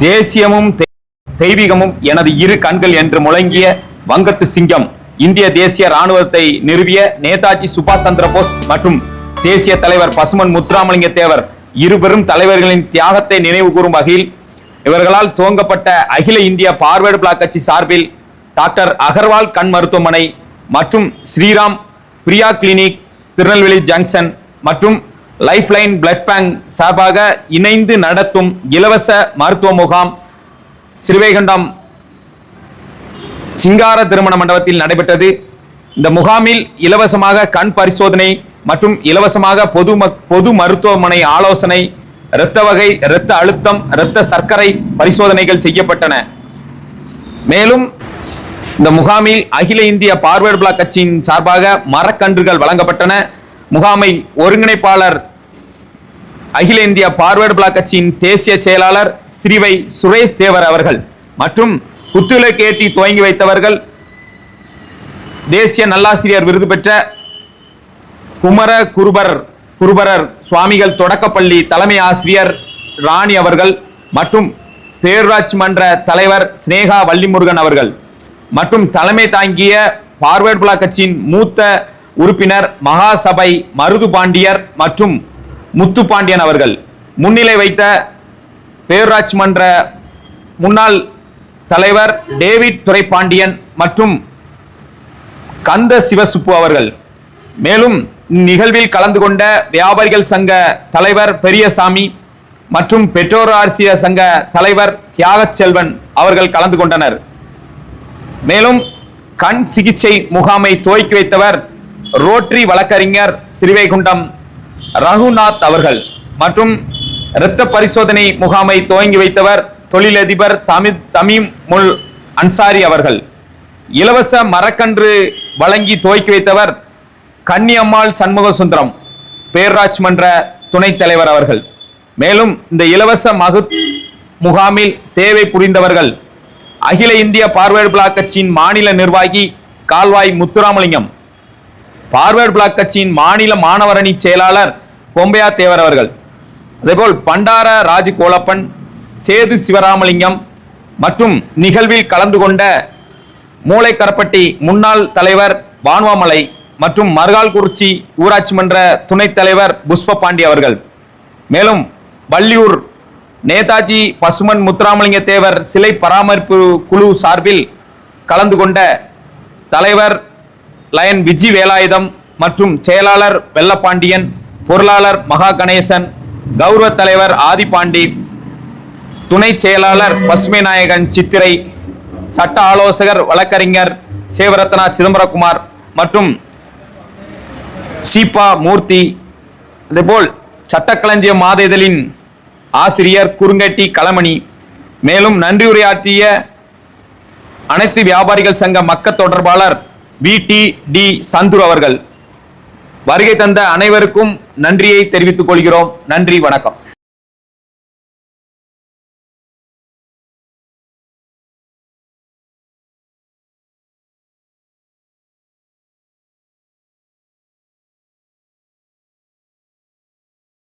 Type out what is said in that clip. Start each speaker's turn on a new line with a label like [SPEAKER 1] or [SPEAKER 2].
[SPEAKER 1] தேசியமும் தெ- தெய்வீகமும் எனது இரு கண்கள் என்று முழங்கிய வங்கத்து சிங்கம் இந்திய தேசிய ராணுவத்தை நிறுவிய நேதாஜி சுபாஷ் சந்திர போஸ் மற்றும் தேசிய தலைவர் பசுமன் முத்துராமலிங்க தேவர் இருபெரும் தலைவர்களின் தியாகத்தை நினைவு கூறும் வகையில் இவர்களால் துவங்கப்பட்ட அகில இந்திய பார்வேர்டு பிளாக் கட்சி சார்பில் டாக்டர் அகர்வால் கண் மருத்துவமனை மற்றும் ஸ்ரீராம் பிரியா கிளினிக் திருநெல்வேலி ஜங்ஷன் மற்றும் லைஃப் லைன் பிளட் பேங்க் சார்பாக இணைந்து நடத்தும் இலவச மருத்துவ முகாம் ஸ்ரீவைகுண்டம் சிங்கார திருமண மண்டபத்தில் நடைபெற்றது. இந்த முகாமில் இலவசமாக கண் பரிசோதனை மற்றும் இலவசமாக பொது பொது மருத்துவமனை ஆலோசனை இரத்த வகை இரத்த அழுத்தம் இரத்த சர்க்கரை பரிசோதனைகள் செய்யப்பட்டன. மேலும் இந்த முகாமில் அகில இந்திய பார்வேர்ட் பிளாக் கட்சியின் சார்பாக மரக்கன்றுகள் வழங்கப்பட்டன. முகாமை ஒருங்கிணைப்பாளர் அகில இந்திய பார்வர்டு பிளாக் கட்சியின் தேசிய செயலாளர் ஸ்ரீவை சுரேஷ் தேவர் அவர்கள் மற்றும் குத்துவிளக்கேற்றி துவங்கி வைத்தவர்கள் தேசிய நல்லாசிரியர் விருது பெற்ற குமர குருபர் குருபரர் சுவாமிகள் தொடக்கப்பள்ளி தலைமை ஆசிரியர் ராணி அவர்கள் மற்றும் பேரூராட்சி மன்ற தலைவர் சினேகா வள்ளிமுருகன் அவர்கள் மற்றும் தலைமை தாங்கிய பார்வேர்ட் பிளாக் கட்சியின் மூத்த உறுப்பினர் மகாசபை மருது பாண்டியர் மற்றும் முத்து பாண்டியன் அவர்கள். முன்னிலை வைத்த பேரூராட்சி மன்ற முன்னாள் தலைவர் டேவிட் துரைப்பாண்டியன் மற்றும் கந்த சிவசுப்பு அவர்கள். மேலும் நிகழ்வில் கலந்து கொண்ட வியாபாரிகள் சங்க தலைவர் பெரியசாமி மற்றும் பெற்றோர் ஆசிரியர் சங்க தலைவர் தியாகச்செல்வன் அவர்கள் கலந்து கொண்டனர். மேலும் கண் சிகிச்சை முகாமை துவக்கி வைத்தவர் ரோட்டரி வழக்கறிஞர் ஸ்ரீவைகுண்டம் ரகுநாத் அவர்கள் மற்றும் இரத்த பரிசோதனை முகாமை துவங்கி வைத்தவர் தொழிலதிபர் தமித் தமீம் முல் அன்சாரி அவர்கள். இலவச மரக்கன்று வழங்கி துவக்கி வைத்தவர் கன்னியம்மாள் சண்முக சுந்தரம் பேரூராட்சி மன்ற துணைத் தலைவர் அவர்கள். மேலும் இந்த இலவச மகு முகாமில் சேவை புரிந்தவர்கள். அகில இந்திய பார்வேர்டு பிளாக் கட்சியின் மாநில நிர்வாகி கால்வாய் முத்துராமலிங்கம். பார்வேர்டு பிளாக் கட்சியின் மாநில மாணவரணி செயலாளர் கொம்பையா தேவர் அவர்கள். அதேபோல் பண்டார ராஜ் கோலப்பன் சேது சிவராமலிங்கம் மற்றும் நிகழ்வில் கலந்து கொண்ட மூளைக்கரப்பட்டி முன்னாள் தலைவர் வான்வாமலை மற்றும் மருகால்குறிச்சி ஊராட்சி மன்ற துணைத் தலைவர் புஷ்ப பாண்டி அவர்கள். மேலும் வள்ளியூர் நேதாஜி பசுமன் முத்துராமலிங்க தேவர் சிலை பராமரிப்பு குழு சார்பில் கலந்து கொண்ட தலைவர் லயன் விஜி வேலாயுதம் மற்றும் செயலாளர் வெள்ளப்பாண்டியன் பொருளாளர் மகா கணேசன் கௌரவ தலைவர் ஆதிபாண்டி துணை செயலாளர் பசுமை நாயகன் சித்திரை சட்ட ஆலோசகர் வழக்கறிஞர் சேவரத்னா சிதம்பரகுமார் மற்றும் சீபா மூர்த்தி. அதேபோல் சட்டக்களஞ்சிய மாத இதழின் ஆசிரியர் குறுங்கட்டி களமணி. மேலும் நன்றியுரையாற்றிய அனைத்து வியாபாரிகள் சங்க மக்க தொடர்பாளர் வி டி டி சந்துர் அவர்கள். வருகை தந்த அனைவருக்கும் நன்றியை தெரிவித்துக் கொள்கிறோம். நன்றி வணக்கம்.